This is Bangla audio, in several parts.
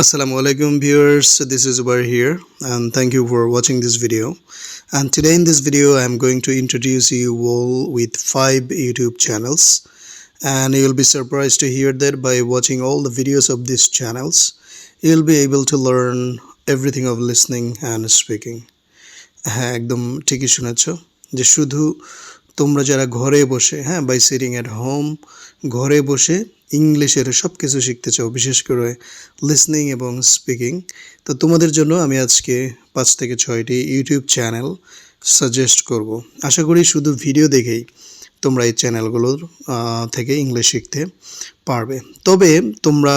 Assalamu alaikum viewers this is Zubair here and thank you for watching this video and today in this video I am going to introduce you all with five YouTube channels and you will be surprised to hear that by watching all the videos of these channels you will be able to learn everything of listening and speaking হ্যাঁ একদম ঠিকই শুনেছ যে শুধু তোমরা যারা ঘরে বসে হ্যাঁ বাই সিটিং অ্যাট হোম ঘরে বসে ইংলিশের সব কিছু শিখতে চাও, বিশেষ করে লিসনিং এবং স্পিকিং তো তোমাদের জন্য আমি আজকে পাঁচ থেকে ছয়টি ইউটিউব চ্যানেল সাজেস্ট করব। আশা করি শুধু ভিডিও দেখেই তোমরা এই চ্যানেলগুলোর থেকে ইংলিশ শিখতে পারবে। তবে তোমরা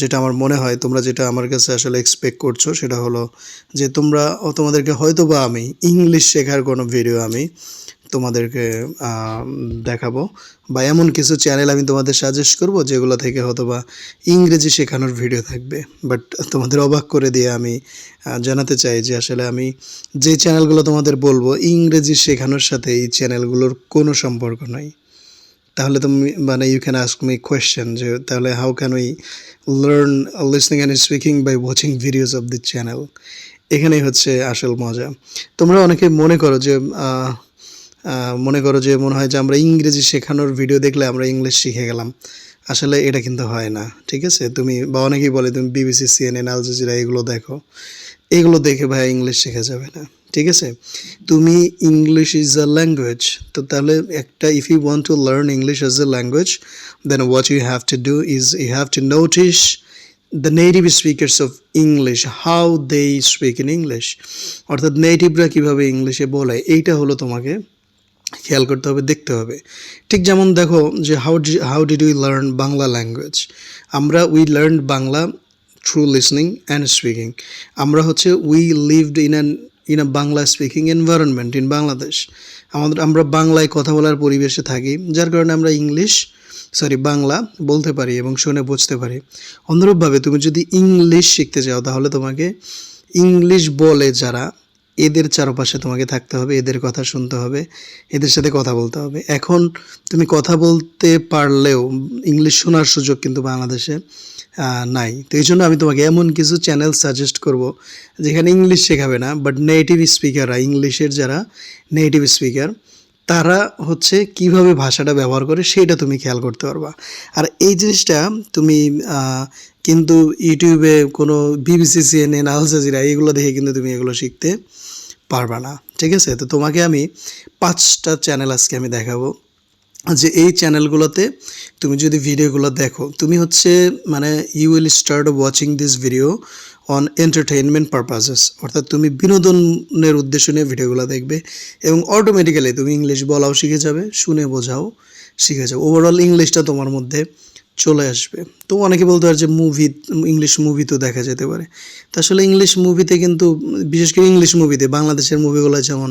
যেটা আমার মনে হয়, তোমরা যেটা আমার কাছে আসলে এক্সপেক্ট করছ, সেটা হলো যে তোমরা তোমাদেরকে হয়তো বা আমি ইংলিশ শেখার কোনো ভিডিও আমি তোমাদেরকে দেখাবো বা এমন কিছু চ্যানেল আমি তোমাদের সাজেস্ট করব, যেগুলো থেকে হয়তো বা ইংরেজি শেখানোর ভিডিও থাকবে। বাট তোমাদের অবাক করে দিয়ে আমি জানাতে চাই যে আসলে আমি যে চ্যানেলগুলো তোমাদের বলব, ইংরেজি শেখানোর সাথে এই চ্যানেলগুলোর কোনো সম্পর্ক নাই। তাহলে তুমি মানে you can ask me question যে তাহলে how can we learn listening and speaking by watching videos of the channel এখানেই হচ্ছে আসল মজা। তোমরা অনেকে মনে করো যে মনে করো যে মনে হয় যে আমরা ইংরেজি শেখানোর ভিডিও দেখলে আমরা ইংলিশ শিখে গেলাম। আসলে এটা কিন্তু হয় না, ঠিক আছে? তুমি বা অনেকেই বলে তুমি বিবিসি সিএনএন আল এগুলো দেখো। এগুলো দেখে ভাই ইংলিশ শেখা যাবে না। ঠিক আছে? তুমি ইংলিশ ইজ আ ল্যাঙ্গুয়েজ তো তাহলে একটা if you want to learn English as a language then what you have to do is you have to notice the native speakers of English how they speak in English অর্থাৎ নেটিভরা কীভাবে ইংলিশে বলে, এইটা হলো তোমাকে খেয়াল করতে হবে, দেখতে হবে। ঠিক যেমন দেখো যে how how did we learn Bangla language আমরা we learn Bangla through listening and speaking আমরা হচ্ছে we lived in an in a Bangla speaking environment in Bangladesh. আমাদের, আমরা বাংলায় কথা বলার পরিবেশে থাকি, যার কারণে আমরা ইংলিশ, সরি, বাংলা বলতে পারি এবং শুনে বুঝতে পারি। অনুরূপভাবে তুমি যদি ইংলিশ শিখতে চাও, তাহলে তোমাকে ইংলিশ বলে যারা, এদের চারপাশে তোমাকে থাকতে হবে, এদের কথা শুনতে হবে, এদের সাথে কথা বলতে হবে। এখন তুমি কথা বলতে পারলেও, ইংলিশ শোনার সুযোগ কিন্তু বাংলাদেশে নাই। তো এই জন্য আমি তোমাকে এমন কিছু চ্যানেল সাজেস্ট করব যেখানে ইংলিশ শেখাবে না বাট নেটিভ স্পিকাররা ইংলিশের যারা নেটিভ স্পিকার তারা হচ্ছে কীভাবে ভাষাটা ব্যবহার করে সেটা তুমি খেয়াল করতে পারবা। আর এই জিনিসটা তুমি কিন্তু ইউটিউবে কোনো বিবিসি সিএনএন আল জাজিরা এগুলো দেখে কিন্তু তুমি এগুলো শিখতে পারবা না। ঠিক আছে? তো তোমাকে আমি পাঁচটা চ্যানেল আজকে আমি দেখাবো। যে এই চ্যানেলগুলোতে তুমি যদি ভিডিওগুলো দেখো, তুমি হচ্ছে মানে you will start watching this video on entertainment purposes অর্থাৎ তুমি বিনোদনের উদ্দেশ্য নিয়ে ভিডিওগুলো দেখবে এবং অটোমেটিক্যালি তুমি ইংলিশ বলাও শিখে যাবে, শুনে বোঝাও শিখে যাবে। ওভারঅল ইংলিশটা তোমার মধ্যে চলে আসবে। তো অনেকে বলতে পারে যে মুভি ইংলিশ মুভি তো দেখা যেতে পারে। তো আসলে ইংলিশ মুভিতে কিন্তু, বিশেষ করে ইংলিশ মুভিতে বাংলাদেশের মুভিগুলো যেমন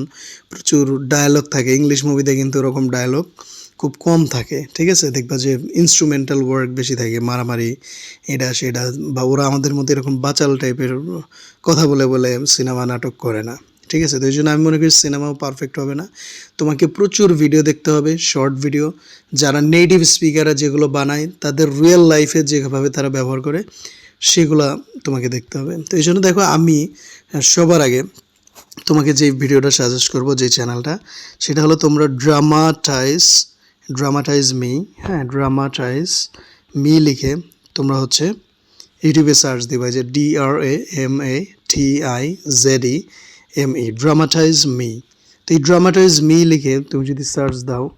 প্রচুর ডায়ালগ থাকে ইংলিশ মুভিতে কিন্তু ওরকম ডায়ালগ খুব কম থাকে, ঠিক আছে? দেখবা যে ইনস্ট্রুমেন্টাল ওয়ার্ক বেশি থাকে, মারামারি, এটা, সেটা, বা ওরা আমাদের মধ্যে এরকম বাচাল টাইপের কথা বলে বলে সিনেমা, নাটক করে না, ঠিক আছে? তো এই জন্য আমি মনে করি সিনেমাও পারফেক্ট হবে না। তোমাকে প্রচুর ভিডিও দেখতে হবে শর্ট ভিডিও যারা নেটিভ স্পিকাররা যেগুলো বানায়, তাদের রিয়েল লাইফে যেভাবে তারা ব্যবহার করে, সেগুলা তোমাকে দেখতে হবে। তো এই জন্য দেখো, আমি সবার আগে তোমাকে যে ভিডিওটা সাজেস্ট করব, যে চ্যানেলটা সেটা হলো তোমরা ড্রামাটাইজ ড্রামাটাইজ মি হ্যাঁ ড্রামাটাইজ মি লিখে তোমরা হচ্ছে ইউটিউবে সার্চ দিবা যে D R A M A T I Z E M E dramatize me তো এই ড্রামাটাইজ মি লিখে তুমি যদি সার্চ দাও,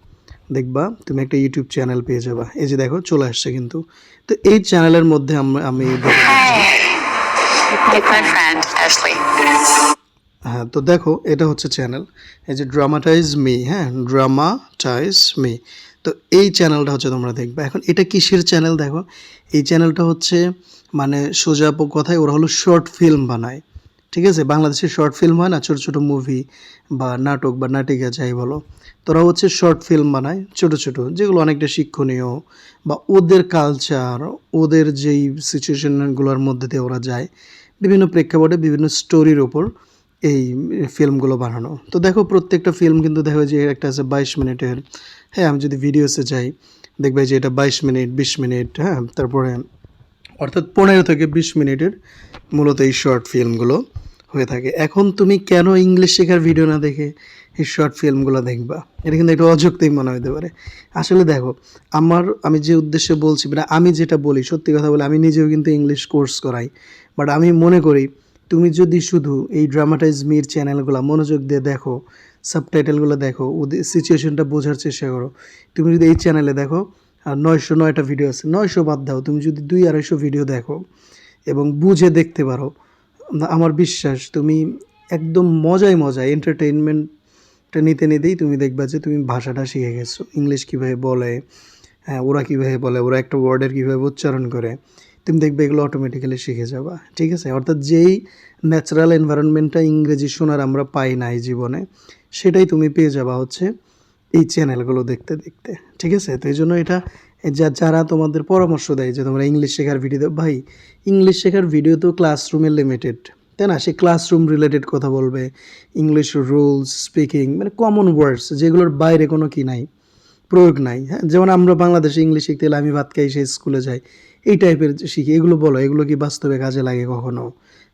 দেখবা তুমি একটা ইউটিউব চ্যানেল পেয়ে যাবা। এই যে দেখো, চলে আসছে কিন্তু। তো এই চ্যানেলের মধ্যে আমরা- আমি হ্যাঁ তো দেখো, এটা হচ্ছে চ্যানেল এই যে ড্রামাটাইজ মি হ্যাঁ ড্রামাটাইজ মি তো এই চ্যানেলটা হচ্ছে তোমরা দেখবে। এখন এটা কিসের চ্যানেল দেখো? এই চ্যানেলটা হচ্ছে মানে সোজা কথায় ওরা হলো শর্ট ফিল্ম বানায়। ঠিক আছে? বাংলাদেশে শর্ট ফিল্ম হয় না? ছোট ছোট মুভি বা নাটক বা নাটিকা যাই বলো। তোরা হচ্ছে শর্ট ফিল্ম বানায়, ছোট ছোট, যেগুলো অনেকটা শিক্ষণীয় বা ওদের কালচার ওদের যেই সিচুয়েশনগুলোর মধ্যে দিয়ে ওরা যায়। বিভিন্ন প্রেক্ষাপটে বিভিন্ন স্টোরির ওপর এই ফিল্মগুলো বানানো। তো দেখো প্রত্যেকটা ফিল্ম কিন্তু দেখো যে একটা আছে বাইশ মিনিটের। হ্যাঁ আমি যদি ভিডিওসে যাই, দেখবে যে এটা বাইশ মিনিট, বিশ মিনিট হ্যাঁ তারপরে অর্থাৎ পনেরো থেকে বিশ মিনিটের মূলত এই শর্ট ফিল্মগুলো হয়ে থাকে। এখন তুমি কেন ইংলিশ শেখার ভিডিও না দেখে এই শর্ট ফিল্মগুলো দেখবা? এটা কিন্তু একটু অযৌক্তিক মনে হতে পারে। আসলে দেখো, আমার, আমি যে উদ্দেশ্যে বলছি মানে আমি যেটা বলি, সত্যি কথা বলে আমি নিজেও কিন্তু ইংলিশ কোর্স করাই। বাট আমি মনে করি তুমি যদি শুধু এই ড্রামাটাইজ মির চ্যানেলগুলো মনোযোগ দিয়ে দেখো সাবটাইটেলগুলো দেখো, ওদের সিচুয়েশনটা বোঝার চেষ্টা করো। তুমি যদি এই চ্যানেলে দেখো, আর নয়শো নয়টা ভিডিও আছে, নয়শো বাদ দাও, তুমি যদি দুই আড়াইশো ভিডিও দেখো এবং বুঝে দেখতে পারো আমার বিশ্বাস তুমি একদম মজায় মজায় এন্টারটেইনমেন্টটা নিতে নিতেই তুমি দেখবা যে তুমি ভাষাটা শিখে গেছো। ইংলিশ কীভাবে বলে হ্যাঁ ওরা কীভাবে বলে, ওরা একটা ওয়ার্ডের কীভাবে উচ্চারণ করে। তুমি দেখবে এগুলো অটোমেটিক্যালি শিখে যাবা, ঠিক আছে? অর্থাৎ যেই ন্যাচারাল এনভায়রনমেন্টটা ইংরেজি শোনার আমরা পাই না এই জীবনে, সেটাই তুমি পেয়ে যাবা হচ্ছে এই চ্যানেলগুলো দেখতে দেখতে, ঠিক আছে? তো এই জন্য এটা, যা, যারা তোমাদের পরামর্শ দেয় যে তোমরা ইংলিশ শেখার ভিডিও ভাই ইংলিশ শেখার ভিডিও তো ক্লাসরুমে লিমিটেড তাই না? সে ক্লাসরুম রিলেটেড কথা বলবে ইংলিশ রুলস স্পিকিং মানে কমন ওয়ার্ডস যেগুলোর বাইরে কোনো কি নাই, প্রয়োগ নাই হ্যাঁ? যেমন আমরা বাংলাদেশে ইংলিশ শিখতে গেলে আমি ভাত খাই, সে স্কুলে যাই এই টাইপের শিখি, এগুলো বলো, এগুলো কি বাস্তবে কাজে লাগে কখনো?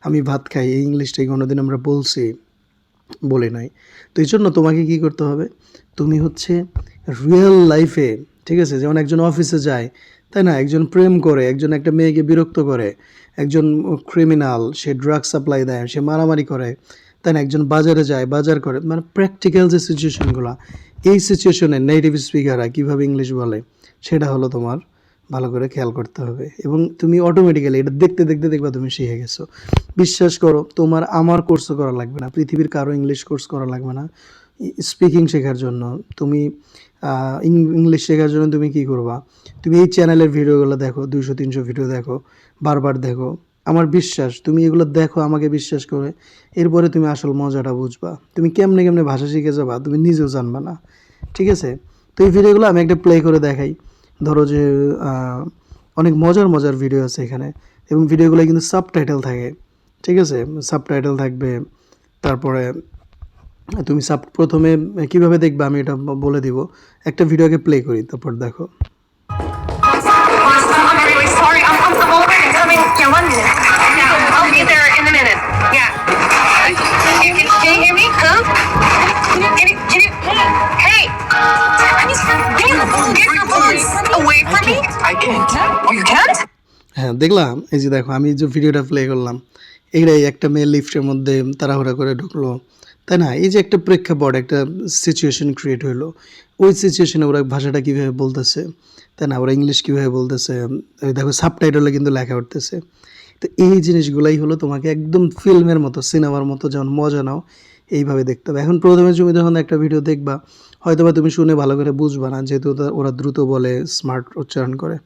আমি ভাত খাই, এই ইংলিশটাই কোনোদিন আমরা বলছি, বলে নাই। তো এই জন্য তোমাকে কি করতে হবে? তুমি হচ্ছে রিয়েল লাইফে ঠিক আছে? যেমন একজন অফিসে যায়, তাই না? একজন প্রেম করে, একজন একটা মেয়েকে বিরক্ত করে, একজন ক্রিমিনাল সে ড্রাগ সাপ্লাই দেয়, সে মারামারি করে, তাই না? একজন বাজারে যায়, বাজার করে মানে প্র্যাকটিক্যাল যে সিচুয়েশনগুলো এই সিচুয়েশনে নেটিভ স্পিকাররা কীভাবে ইংলিশ বলে, সেটা হলো তোমার ভালো করে খেয়াল করতে হবে। এবং তুমি অটোমেটিক্যালি এটা দেখতে দেখতে দেখবা তুমি শিখে গেছো। বিশ্বাস করো, তোমার আমার কোর্সও করা লাগবে না। পৃথিবীর কারও ইংলিশ কোর্স করা লাগবে না। স্পিকিং শেখার জন্য তুমি ইংলিশ শেখার জন্য তুমি কি করবা? তুমি এই চ্যানেলের ভিডিওগুলো দেখো, দুইশো, তিনশো ভিডিও দেখো, বারবার দেখো। আমার বিশ্বাস, তুমি এগুলো দেখো, আমাকে বিশ্বাস করে, এরপরে তুমি আসল মজাটা বুঝবা। তুমি কেমনে কেমনে ভাষা শিখে যাবা, তুমি নিজেও জানবা না। ঠিক আছে? তো এই ভিডিওগুলো আমি একটা প্লে করে দেখাই। ধরো যে অনেক মজার মজার ভিডিও আছে এখানে। এবং ভিডিওগুলো কিন্তু সাবটাইটেল থাকে। ঠিক আছে? সাবটাইটেল থাকবে। তারপরে তুমি সাব প্রথমে কীভাবে দেখবে আমি এটা বলে দিব। একটা ভিডিওকে প্লে করি তারপর দেখো। Can you? Can you, can you, can you, to away from me. I can't. Oh, you can't? হ্যাঁ দেখলাম। এই যে দেখো আমি যে ভিডিওটা প্লে করলাম এইটাই একটা মেয়ে লিফটের মধ্যে তাড়াহুড়া করে ঢুকলো। তাই না? এই যে একটা প্রেক্ষাপট একটা সিচুয়েশন ক্রিয়েট হলো ওই সিচুয়েশনে ওরা ভাষাটা কীভাবে বলতেছে? তাই না? ওরা ইংলিশ কীভাবে বলতেছে? দেখো সাবটাইটেলে কিন্তু লেখা উঠতেছে। তো এই জিনিসগুলাই হলো তোমাকে একদম ফিল্মের মতো সিনেমার মতো যেমন মজা নাও এইভাবে দেখতে হবে। এখন প্রথমে তুমি যখন একটা ভিডিও দেখবা হয়তোবা তুমি শুনে ভালো করে বুঝবা না, যেহেতু ওরা- দ্রুত বলে স্মার্ট উচ্চারণ করে।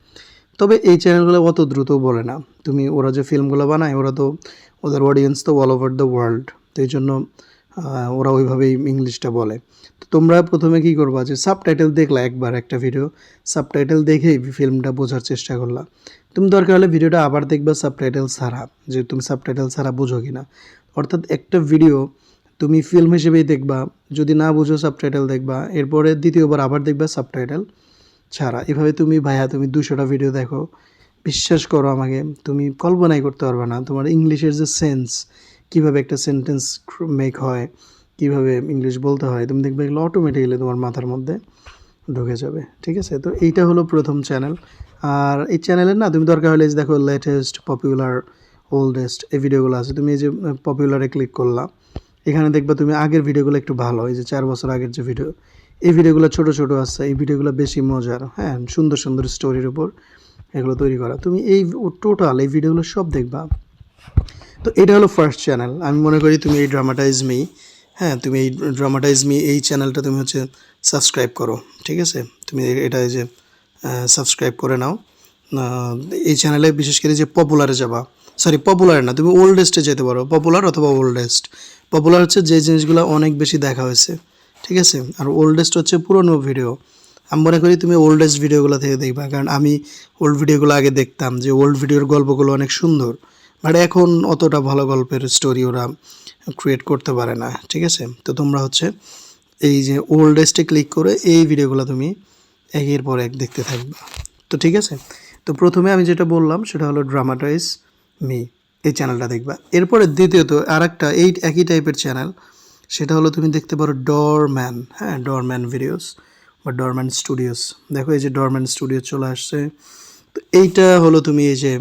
তবে এই চ্যানেলগুলো অত দ্রুত বলে না। তুমি, ওরা যে ফিল্মগুলো বানায়, ওরা তো, ওদের অডিয়েন্স তো অল ওভার দ্য ওয়ার্ল্ড তো এই জন্য ওরা ওইভাবেই ইংলিশটা বলে। তো তোমরা প্রথমে কি করবা যে সাবটাইটেল দেখলা একবার একটা ভিডিও সাবটাইটেল দেখেই ফিল্মটা বোঝার চেষ্টা করলা। তুমি দরকার হলে ভিডিওটা আবার দেখবা সাবটাইটেল ছাড়া, যে তুমি সাবটাইটেল ছাড়া বুঝো কিনা। অর্থাৎ একটা ভিডিও তুমি ফিল্ম হিসেবেই দেখবা, যদি না বুঝো সাবটাইটেল দেখবা, এরপরে দ্বিতীয়বার আবার দেখবা সাবটাইটেল ছাড়া। এভাবে তুমি ভাইয়া তুমি দুশোটা ভিডিও দেখো। বিশ্বাস করো আমাকে, তুমি কল্পনাই করতে পারবে না। তোমার ইংলিশের যে সেন্স কীভাবে একটা সেন্টেন্স মেক হয়, কীভাবে ইংলিশ বলতে হয়, তুমি দেখবে এগুলো অটোমেটিক্যালি তোমার মাথার মধ্যে ঢুকে যাবে। ঠিক আছে? তো এইটা হলো প্রথম চ্যানেল আর এই চ্যানেলের না, তুমি দরকার হলে যে দেখো লেটেস্ট পপুলার ওল্ডেস্ট এই ভিডিওগুলো আছে, তুমি এই যে পপুলারে ক্লিক করলা। এখানে দেখবা তুমি আগের ভিডিওগুলো একটু ভালো, এই যে চার বছর আগের যে ভিডিও, এই ভিডিওগুলো ছোট ছোট আছে, এই ভিডিওগুলো বেশি মজার হ্যাঁ সুন্দর সুন্দর স্টোরির উপর এগুলো তৈরি করা। তুমি এই টোটাল এই ভিডিওগুলো সব দেখবা। তো এটা হলো ফার্স্ট চ্যানেল আমি মনে করি তুমি এই ড্রামাটাইজ মি হ্যাঁ তুমি এই ড্রামাটাইজ মি এই চ্যানেলটা তুমি হচ্ছে সাবস্ক্রাইব করো, ঠিক আছে? তুমি এটা যে সাবস্ক্রাইব করে নাও। এই চ্যানেলে বিশেষ করে যে পপুলারে যাবা সরি পপুলার না। তুমি ওল্ডেস্টে যেতে পারো পপুলার অথবা ওল্ডেস্ট পপুলার হচ্ছে যে জিনিসগুলো অনেক বেশি দেখা হয়েছে, ঠিক আছে? আর ওল্ডেস্ট হচ্ছে পুরনো ভিডিও আমি মনে করি তুমি ওল্ডেস্ট ভিডিওগুলো থেকে দেখবা, কারণ আমি ওল্ড ভিডিওগুলো আগে দেখতাম যে ওল্ড ভিডিওর গল্পগুলো অনেক সুন্দর। বাট এখন অতটা ভালো গল্পের স্টোরি ওরা ক্রিয়েট করতে পারে না, ঠিক আছে? তো তোমরা হচ্ছে এই যে ওল্ডেস্টে ক্লিক করে এই ভিডিওগুলো তুমি একের পর এক দেখতে থাকবা। তো ঠিক আছে? তো প্রথমে আমি যেটা বললাম সেটা হলো ড্রামাটাইজ মি, এই চ্যানেলটা দেখবা। এরপরে দ্বিতীয়ত আর একটা এই একই টাইপের চ্যানেল সেটা হলো তুমি দেখতে পারো ডরম্যান হ্যাঁ ডরম্যান ভিডিওস বা ডরম্যান স্টুডিওস দেখো এই যে ডরম্যান স্টুডিও চলে আসছে। তো এইটা হলো তুমি এই যে,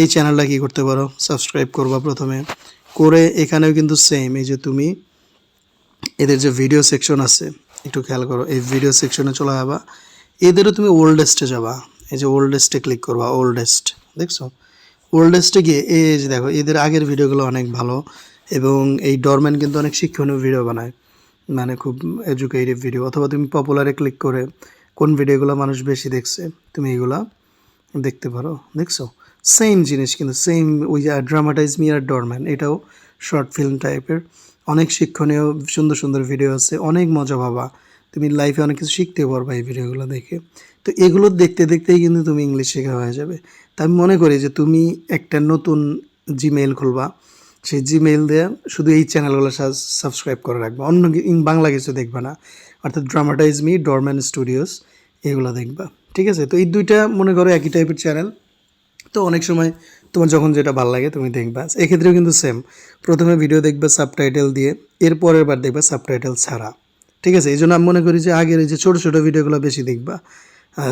এই চ্যানেলটা কী করতে পারো? সাবস্ক্রাইব করবা প্রথমে। করে এখানেও কিন্তু সেম এই যে তুমি এদের যে ভিডিও সেকশন আছে, একটু খেয়াল করো, এই ভিডিও সেকশনে চলে যাবা। এদেরও তুমি ওল্ডেস্টে যাবা। এই যে ওল্ডেস্টে ক্লিক করবা ওল্ডেস্ট দেখছ? ওল্ডেস্টে গিয়ে, এই যে দেখো, এদের আগের ভিডিওগুলো অনেক ভালো এবং এই ডরম্যান কিন্তু অনেক শিক্ষণীয় ভিডিও বানায়। মানে খুব এডুকেটিভ ভিডিও অথবা তুমি পপুলারে ক্লিক করে কোন ভিডিওগুলো মানুষ বেশি দেখছে, তুমি এইগুলা দেখতে পারো, দেখছ? সেম জিনিস কিন্তু সেম ওই যে ড্রামাটাইজ মি আর ডরম্যান এটাও শর্ট ফিল্ম টাইপের অনেক শিক্ষণীয়, সুন্দর সুন্দর ভিডিও আছে, অনেক মজা পাবা। তুমি লাইফে অনেক কিছু শিখতে পারবা এই ভিডিওগুলো দেখে। তো এগুলো দেখতে দেখতেই কিন্তু তুমি ইংলিশ শেখা হয়ে যাবে। তা আমি মনে করি যে তুমি একটা নতুন জিমেইল খুলবা। সেই জিমেইল দিয়ে শুধু এই চ্যানেলগুলো সাবস্ক্রাইব করে রাখবা। অন্য বাংলা কিছু দেখবা না। অর্থাৎ ড্রামাটাইজ মি ডরম্যান স্টুডিওস এগুলো দেখবা। ঠিক আছে? তো এই দুইটা মনে করো একই টাইপের চ্যানেল তো অনেক সময় তোমার যখন যেটা ভালো লাগে তুমি দেখবা। এক্ষেত্রেও কিন্তু সেম প্রথমে ভিডিও দেখবে সাবটাইটেল দিয়ে, এরপরের বার দেখবে সাবটাইটেল ছাড়া। ঠিক আছে এই জন্য আমি মনে করি যে আগের এই যে ছোটো ছোটো ভিডিওগুলো বেশি দেখবা।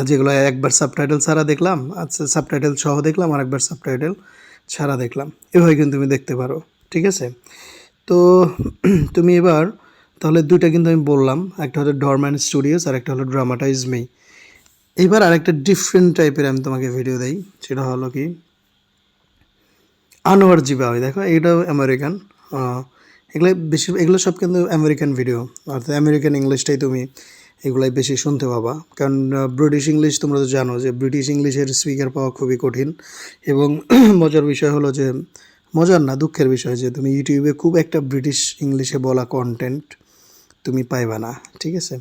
যেগুলো একবার সাবটাইটেল ছাড়া দেখলাম আচ্ছা সাবটাইটেল সহ দেখলাম আর একবার সাবটাইটেল ছাড়া দেখলাম। এভাবে কিন্তু তুমি দেখতে পারো, ঠিক আছে? তো তুমি এবার তাহলে দুইটা কিন্তু আমি বললাম, একটা হলো ডরম্যান স্টুডিওস আর একটা হলো ড্রামাটাইজ মি এবার আরেকটা ডিফারেন্ট টাইপের আমি তোমাকে ভিডিও দেই, সেটা হলো কি? আনোয়ার জিবাওই দেখো এটাও আমেরিকান এগুলো বেশি এগুলো সব কিন্তু আমেরিকান ভিডিও অর্থাৎ আমেরিকান ইংলিশটাই তুমি এগুলাই বেশি শুনতে পাবা। কারণ ব্রিটিশ ইংলিশ তোমরা তো জানো যে ব্রিটিশ ইংলিশের স্পিকার পাওয়া খুবই কঠিন এবং মজার বিষয় হলো যে, মজার না, দুঃখের বিষয় যে তুমি ইউটিউবে খুব একটা ব্রিটিশ ইংলিশে বলা কন্টেন্ট তুমি পাইবা না, ঠিক আছে?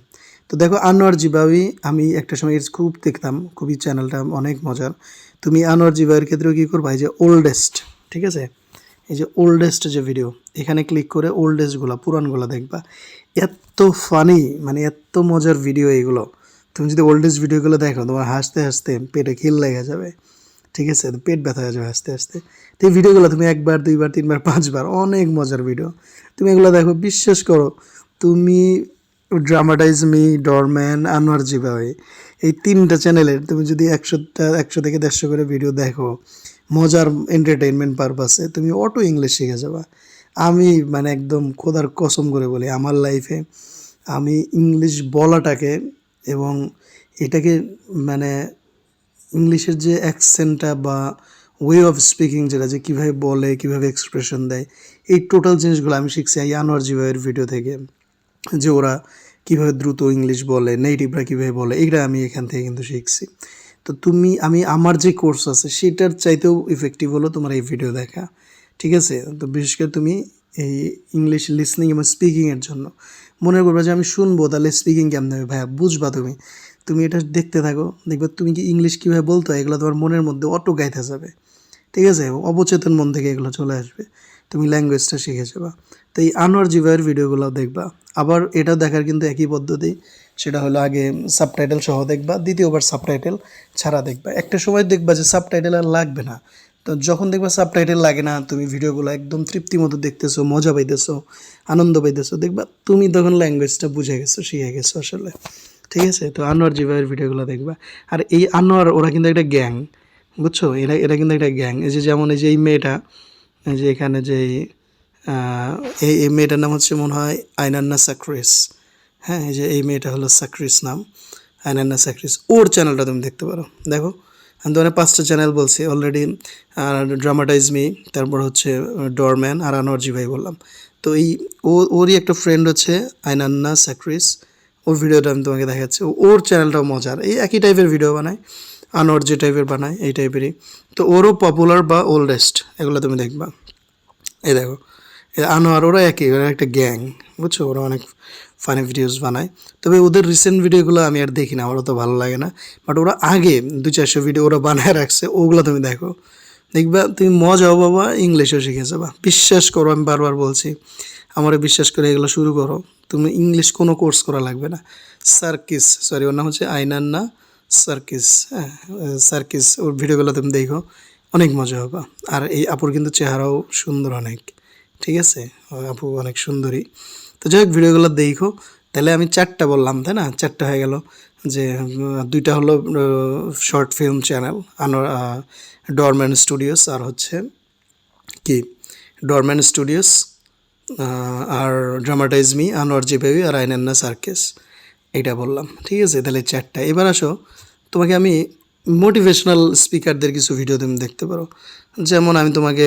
তো দেখো আনোয়ার জিবাউই আমি একটা সময় খুব দেখতাম, খুবই চ্যানেলটা অনেক মজার। তুমি আনোয়ার জিবাউয়ের ক্ষেত্রেও কী করবা যে ওল্ডেস্ট ঠিক আছে? এই যে ওল্ডেস্ট যে ভিডিও এখানে ক্লিক করে ওল্ডেস্টগুলো পুরানগুলো দেখবা। এত ফানি মানে এত মজার ভিডিও এগুলো। তুমি যদি ওল্ডেস্ট ভিডিওগুলো দেখো, তোমার হাসতে হাসতে পেটে খিল লেগে যাবে। ঠিক আছে? পেট ব্যথা হয়ে যাবে আস্তে আস্তে তো এই ভিডিওগুলো তুমি একবার, দুইবার, তিনবার, পাঁচবার, অনেক মজার ভিডিও তুমি এগুলো দেখো, বিশ্বাস করো, তুমি ড্রামাটাইজ মি ডরম্যান আনোয়ার জিবাওয়ে এই তিনটা চ্যানেলের তুমি যদি একশোটা, একশো থেকে দেড়শো করে ভিডিও দেখো মজার এন্টারটেনমেন্ট পারপাসে তুমি অটো ইংলিশ শিখে যাবা। আমি মানে একদম খোদার কসম করে বলি, আমার লাইফে আমি ইংলিশ বলাটাকে এবং এটাকে মানে ইংলিশের যে অ্যাকসেন্টটা বা ওয়ে অফ স্পিকিং যেটা, যে কীভাবে বলে, কীভাবে এক্সপ্রেশন দেয়, এই টোটাল জিনিসগুলো আমি শিখছি এই আনোয়ার জিবাইয়ের ভিডিও থেকে। যে ওরা কীভাবে দ্রুত ইংলিশ বলে নেটিভরা কীভাবে বলে, এইটা আমি এখান থেকে কিন্তু শিখছি। তো তুমি, আমি, আমার যে কোর্স আছে, সেটার চাইতেও ইফেক্টিভ হলো তোমার এই ভিডিও দেখা, ঠিক আছে? তো বিশেষ করে তুমি এই ইংলিশ লিসনিং এবং স্পিকিংয়ের জন্য। মনে করবে যে আমি শুনব, তাহলে স্পিকিং কেমন হবে? ভাইয়া, বুঝবা তুমি। তুমি এটা দেখতে থাকো, দেখবে তুমি কি ইংলিশ কীভাবে বলতে এগুলো তোমার মনের মধ্যে অটো গাইতে যাবে, ঠিক আছে? অবচেতন মন থেকে এগুলো চলে আসবে। তুমি ল্যাঙ্গুয়েজটা শিখে যাবা তো এই আনোয়ার জিভাইয়ের ভিডিওগুলো দেখবা। আবার এটা দেখার কিন্তু একই পদ্ধতি, সেটা হলো আগে সাবটাইটেল সহ দেখবা, দ্বিতীয়বার সাবটাইটেল ছাড়া দেখবা। একটা সময় দেখবা যে সাবটাইটেল আর লাগবে না। তো যখন দেখবা সাবটাইটেল লাগে না, তুমি ভিডিওগুলো একদম তৃপ্তি মতো দেখতেছো, মজা পাইতেছো, আনন্দ পাইতেছো, দেখবা তুমি তখন ল্যাঙ্গুয়েজটা বুঝে গেছো, শিখে গেছো আসলে। ঠিক আছে? তো আনোয়ার জিভাইয়ের ভিডিওগুলো দেখবা। আর এই আনোয়ার ওরা কিন্তু একটা গ্যাং বুঝছ? এরা এরা কিন্তু একটা গ্যাং এই যে যেমন এই যে এই মেয়েটা যে এখানে যে এই মেয়েটার নাম হচ্ছে মনে হয় আইনান্না সাক্রিস। হ্যাঁ এই যে এই মেয়েটা হলো সাক্রিস নাম, আইনান্না সাক্রিস। ওর চ্যানেলটা তুমি দেখতে পারো। দেখো, আমি তোমার পাঁচটা চ্যানেল বলছি। অলরেডি ড্রামাটাইজ মি তারপর হচ্ছে ডরম্যান আর আনোয়ারজি ভাই বললাম। তো এই, ও, ওরই একটা ফ্রেন্ড হচ্ছে আইনান্না সাক্রিস। ওর ভিডিওটা আমি তোমাকে দেখাচ্ছি। ওর চ্যানেলটাও মজার। এই একই টাইপের ভিডিও বানায়। আনোয়ার যে টাইপের বানায়, এই টাইপেরই তো ওরও পপুলার বা ওল্ডেস্ট এগুলো তুমি দেখবা। এই দেখো আনোয়ার, ওরা একই, ওরা একটা গ্যাং বুঝছ? ওরা অনেক ফানি ভিডিওস বানায়। তবে ওদের রিসেন্ট ভিডিওগুলো আমি আর দেখি না আমার তো ভালো লাগে না। বাট ওরা আগে দু চারশো ভিডিও ওরা বানায় রাখছে, ওগুলো তুমি দেখো। দেখবা, তুমি মজা মজাও বাবা ইংলিশও শিখে যাবা। বিশ্বাস করো, আমি বারবার বলছি, আমারে বিশ্বাস করে এগুলো শুরু করো। তুমি ইংলিশ কোনো কোর্স করা লাগবে না। সার্কিস সরি ওর নাম হচ্ছে আইনান্না সার্কিস হ্যাঁ সার্কিস ওর ভিডিওগুলো তুমি দেখো, অনেক মজা হবে। আর এই আপুর কিন্তু চেহারাও সুন্দর অনেক, ঠিক আছে? আপু অনেক সুন্দরী। তো যাই হোক, ভিডিওগুলো দেখো। তাহলে আমি চারটা বললাম, তাই না? চারটা হয়ে গেল যে দুইটা হলো short film channel Anwar Dorman Studios আর হচ্ছে কি? ডরম্যান স্টুডিওস আর ড্রামাটাইজ মি আনোয়ার জিবেবি আর আইনান্না সার্কেস এটা বললাম। ঠিক আছে, তাহলে চারটা এবার আসো, তোমাকে আমি মোটিভেশনাল স্পিকারদের কিছু ভিডিও তুমি দেখতে পারো। যেমন আমি তোমাকে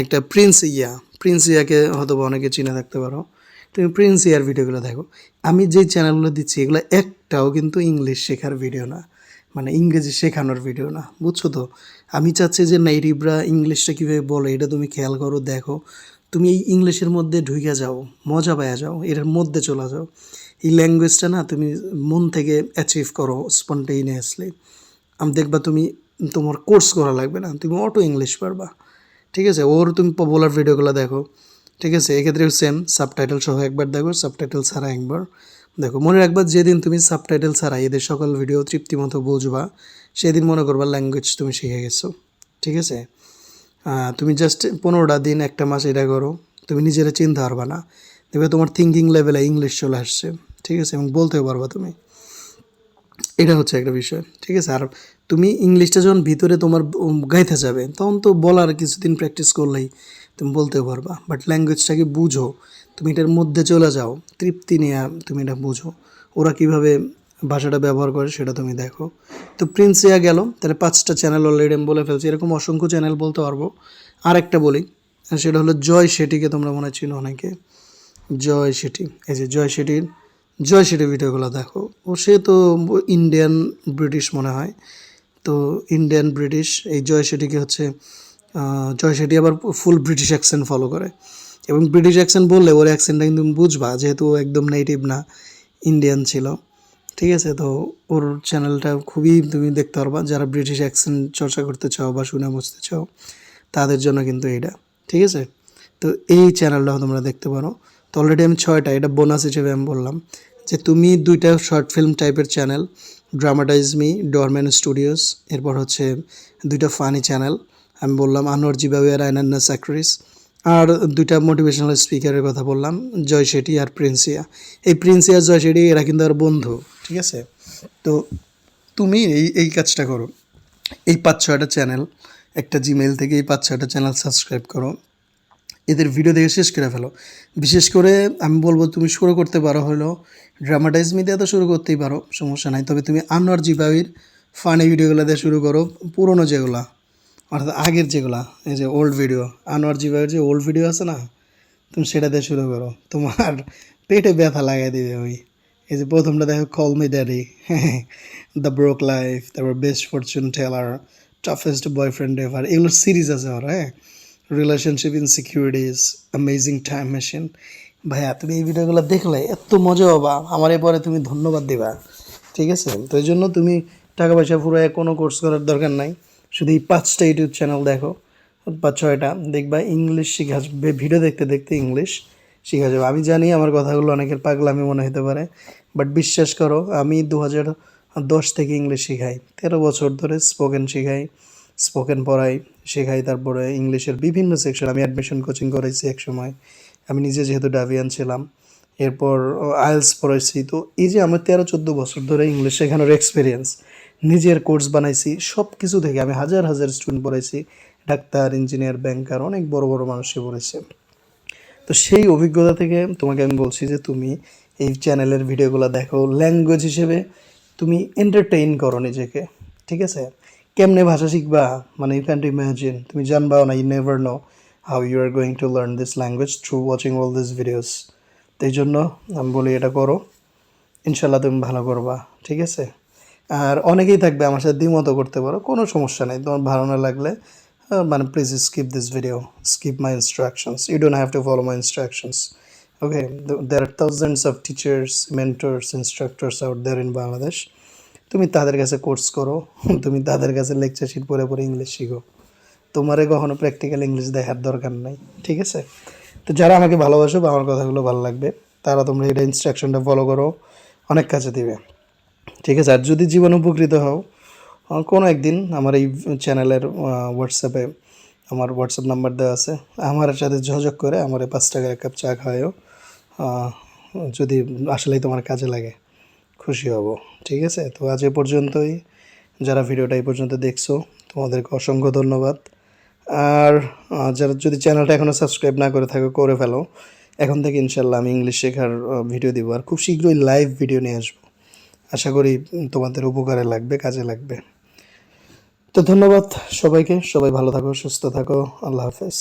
একটা প্রিন্স ইয়া প্রিন্স ইয়াকে হয়তো অনেকে চিনে থাকতে পারো। তুমি প্রিন্স ইয়ার ভিডিওগুলো দেখো। আমি যে চ্যানেলগুলো দিচ্ছি, এগুলো একটাও কিন্তু ইংলিশ শেখার ভিডিও না। মানে ইংরেজি শেখানোর ভিডিও না, বুঝছ তো? আমি চাচ্ছি যে নেটিভরা ইংলিশটা কীভাবে বলে, এটা তুমি খেয়াল করো, দেখো। তুমি এই ইংলিশের মধ্যে ঢুকে যাও, মজা পাওয়া যাও, এটার মধ্যে চলে যাও। এই ল্যাঙ্গুয়েজটা না তুমি মন থেকে অ্যাচিভ করো স্পন্টেনিয়াসলি আমি দেখবা তুমি, তোমার কোর্স করা লাগবে না, তুমি অটো ইংলিশ পারবা। ঠিক আছে? ওর তুমি পপুলার ভিডিওগুলো দেখো। ঠিক আছে? এক্ষেত্রে সেম সাবটাইটেল সহ একবার দেখো সাবটাইটেল ছাড়া একবার দেখো। মনে রাখবা যেদিন তুমি সাবটাইটেল ছাড়া এদের সকল ভিডিও তৃপ্তিমতো বুঝবা, সেদিন মনে করবা ল্যাঙ্গুয়েজ তুমি শিখে গেছো। ঠিক আছে? তুমি জাস্ট পনেরোটা দিন, একটা মাস এটা করো। তুমি নিজেরা চিন্তা পারবা না। দেখবে তোমার থিঙ্কিং লেভেলে ইংলিশ চলে আসছে। ঠিক আছে? এবং বলতেও পারবা তুমি। এটা হচ্ছে একটা বিষয়, ঠিক আছে? আর তুমি ইংলিশটা যখন ভিতরে তোমার গাইতে যাবে, তখন তো বলার কিছুদিন প্র্যাকটিস করলেই তুমি বলতেও পারবা। বাট ল্যাঙ্গুয়েজটাকে বুঝো। তুমি এটার মধ্যে চলে যাও। তৃপ্তি নিয়ে তুমি এটা বুঝো। ওরা কীভাবে ভাষাটা ব্যবহার করে সেটা তুমি দেখো। তো প্রিন্সিয়া গেল। তাহলে পাঁচটা চ্যানেল অলরেডি আমি বলে ফেলছি। এরকম অসংখ্য চ্যানেল বলতে পারব। আর একটা বলি, সেটা হলো জয় শেঠিকে তোমরা মনে চিনো অনেকে। জয় শেঠি। এই যে জয় শেঠির জয় শেঠির ভিডিওগুলো দেখো। ও সে তো ইন্ডিয়ান ব্রিটিশ মনে হয়। তো ইন্ডিয়ান ব্রিটিশ এই জয় হচ্ছে জয় শেঠি আবার ফুল ব্রিটিশ অ্যাকসেন্ট ফলো করে। এবং ব্রিটিশ অ্যাকসেন্ট বললে ওর অ্যাকসেন্টটা কিন্তু বুঝবা, যেহেতু ও একদম নেটিভ না ইন্ডিয়ান ছিল। ঠিক আছে, তো ওর চ্যানেলটা খুবই তুমি দেখতে পারবা। যারা ব্রিটিশ অ্যাকসেন্ট চর্চা করতে চাও বা শুনে বুঝতে চাও, তাদের জন্য কিন্তু এটা ঠিক আছে? তো এই চ্যানেলটাও তোমরা দেখতে পারো। তো অলরেডি আমি ছয়টা, এটা বোনাস হিসেবে আমি বললাম। যে তুমি দুইটা শর্ট ফিল্ম টাইপের channel dramatize me Dorman studios এরপর হচ্ছে দুইটা ফানি চ্যানেল আমি বললাম আনোয়ার জিবাবি আর আইনান্না সাকরিস আর দুইটা মোটিভেশনাল স্পিকারের কথা বললাম জয় শেঠি আর প্রিন্সিয়া এই প্রিন্সিয়া জয় শেঠি এরা কিন্তু আর বন্ধু, ঠিক আছে? তো তুমি এই এই কাজটা করো। এই পাঁচ ছয়টা চ্যানেল একটা জিমেল থেকে এই পাঁচ ছয়টা চ্যানেল সাবস্ক্রাইব করো। এদের ভিডিও দেখে শেষ করে ফেলো। বিশেষ করে আমি বলব তুমি শুরু করতে পারো হলো ড্রামাটাইজ মিডিয়া তো শুরু করতেই পারো, সমস্যা নাই। তবে তুমি আনোয়ার জিবাবির ফানি ভিডিওগুলো দিয়ে শুরু করো, পুরোনো যেগুলা, অর্থাৎ আগের যেগুলা, এই যে ওল্ড ভিডিও আনোয়ার জিবাবির যে ওল্ড ভিডিও আছে না, তুমি সেটা দিয়ে শুরু করো। তোমার পেটে ব্যথা লাগাই দিবে ওই। এই যে প্রথমটা দেখো call me daddy the broke life তারপর best fortune teller toughest boyfriend ever এগুলোর সিরিজ আছে আমার হ্যাঁ? Relationship insecurities amazing time machine ভাইয়া, তুমি এই ভিডিওগুলো দেখলে এত মজা হবা আমার এরপরে তুমি ধন্যবাদ দিবা। ঠিক আছে? তো এই জন্য তুমি টাকা পয়সা ফুরায় কোনো কোর্স করার দরকার নাই। শুধু এই পাঁচটা ইউটিউব চ্যানেল দেখো। বা ছয়টা। দেখবা ইংলিশ শিখা যাবে ভিডিও দেখতে দেখতে ইংলিশ শিখা যাবে আমি জানি আমার কথাগুলো অনেকের পাগলামি মনে হতে পারে। বাট বিশ্বাস করো, আমি দু হাজার দশ থেকে ইংলিশ শিখাই। তেরো বছর ধরে স্পোকেন শিখাই। স্পোকেন পড়াই, শেখাই, তারপরে ইংলিশের বিভিন্ন সেকশন আমি অ্যাডমিশন কোচিং করেছি এক সময় আমি নিজে যেহেতু ডাভিয়ান ছিলাম, এরপর আইএলস পড়াইছি। তো এই যে আমার তেরো চোদ্দ বছর ধরে ইংলিশ শেখানোর এক্সপিরিয়েন্স নিজের কোর্স বানাইছি সব কিছু থেকে আমি হাজার হাজার স্টুডেন্ট পড়েছি ডাক্তার ইঞ্জিনিয়ার ব্যাংকার অনেক বড় বড় মানুষই পড়েছে তো সেই অভিজ্ঞতা থেকে তোমাকে আমি বলছি যে তুমি এই চ্যানেলের ভিডিওগুলো দেখো। ল্যাঙ্গুয়েজ হিসেবে তুমি এন্টারটেইন করো নিজেকে, ঠিক আছে? কেমনে ভাষা শিখবা? মানে ইউ ক্যান্ট ইমাজিন তুমি জানবাও না you never know how you are going to learn this language through watching all this videos তো এই জন্য আমি বলি এটা করো। ইনশাল্লাহ তুমি ভালো করবা ঠিক আছে? আর অনেকেই থাকবে আমার সাথে দ্বিমত করতে পারো কোনো সমস্যা নেই। তোমার ভালো না লাগলে আহ, মানে please skip this video skip my instructions you don't have to follow my instructions okay there are thousands of teachers mentors instructors out there in Bangladesh তুমি তাদের কাছে কোর্স করো তুমি তাদের কাছে লেকচার শিট পড়ে পড়ে ইংলিশ শিখো। তোমারে কখনো প্র্যাকটিক্যাল ইংলিশ দেখার দরকার নাই, ঠিক আছে? তো যারা আমাকে ভালোবাসো বা আমার কথাগুলো ভালো লাগবে, তারা তোমরা এটা ইনস্ট্রাকশনটা ফলো করো, অনেক কাছে দিবে। ঠিক আছে? আর যদি জীবন উপকৃত হও কোনো একদিন আমার এই চ্যানেলের হোয়াটসঅ্যাপে আমার হোয়াটসঅ্যাপ নাম্বার দেওয়া আছে, আমার সাথে যোগাযোগ করে আমার পাঁচ টাকার এক কাপ চা খাওয়াও যদি আসলেই তোমার কাজে লাগে। খুশি হব, ঠিক আছে? তো আজ এ পর্যন্তই। যারা ভিডিওটা এই পর্যন্ত দেখছ, তোমাদেরকে অসংখ্য ধন্যবাদ। আর যারা যদি চ্যানেলটা এখনও সাবস্ক্রাইব না করে থাকো, করে ফেলো। এখন থেকে ইনশাল্লাহ আমি ইংলিশ শেখার ভিডিও দিব। আর খুব শীঘ্রই লাইভ ভিডিও নিয়ে আসব। আশা করি তোমাদের উপকারে লাগবে, কাজে লাগবে। তো ধন্যবাদ সবাইকে। সবাই ভালো থাকো, সুস্থ থাকো। আল্লাহ হাফেজ।